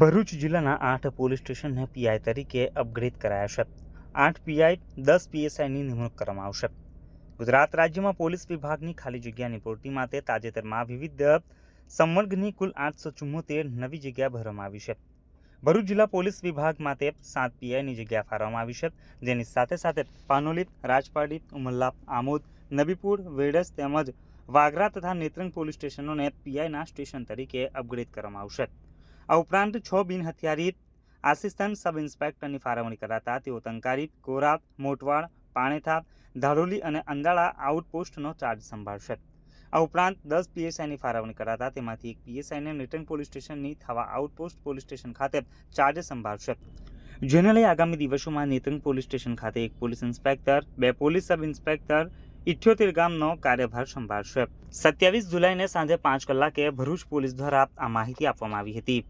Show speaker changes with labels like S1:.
S1: ભરૂચ જિલ્લાના આઠ પોલીસ સ્ટેશનને પીઆઈ તરીકે અપગ્રેડ કરાયા છે. આઠ પીઆઈ દસ પીએસઆઈની નિમણૂક કરવામાં આવશે. ગુજરાત રાજ્યમાં પોલીસ વિભાગની ખાલી જગ્યાની પૂર્તિ માટે તાજેતરમાં વિવિધ સંવર્ગની કુલ આઠસો ચુમ્મોતેર નવી જગ્યા ભરવામાં આવી છે. ભરૂચ જિલ્લા પોલીસ વિભાગ માટે સાત પીઆઈની જગ્યા ફાળવવામાં આવી છે. જેની સાથે સાથે પાનોલી, રાજપાડી ઉમલ્લાપ આમોદ, નબીપુર, વેડસ તેમજ વાગરા તથા નેત્રંગ પોલીસ સ્ટેશનોને પીઆઈના સ્ટેશન તરીકે અપગ્રેડ કરવામાં આવશે. આ ઉપરાંત છ બિન હથિયારી આસિસ્ટન્ટ સબ ઇન્સ્પેક્ટરની ફાળવણી કરાતા તેઓ તંકારી કોરા મોટવાડ પાણેથા, ધારોલી અને અંદાળા આઉટપોસ્ટનો ચાર્જ સંભાળશે. આ ઉપરાંત દસ પીએસઆઈની ફાળવણી કરાતા તેમાંથી એક પીએસઆઈને નેટન પોલીસ સ્ટેશનની થવા આઉટપોસ્ટ પોલીસ સ્ટેશન ખાતે ચાર્જ સંભાળશે. જેને લઈ આગામી દિવસોમાં નેત્રંગ પોલીસ સ્ટેશન ખાતે એક પોલીસ ઇન્સ્પેક્ટર, બે પોલીસ સબ ઇન્સ્પેક્ટર ઇઠ્યોતેર ગામનો કાર્યભાર સંભાળશે. સત્યાવીસ જુલાઈને સાંજે પાંચ કલાકે ભરૂચ પોલીસ દ્વારા આ માહિતી આપવામાં આવી હતી.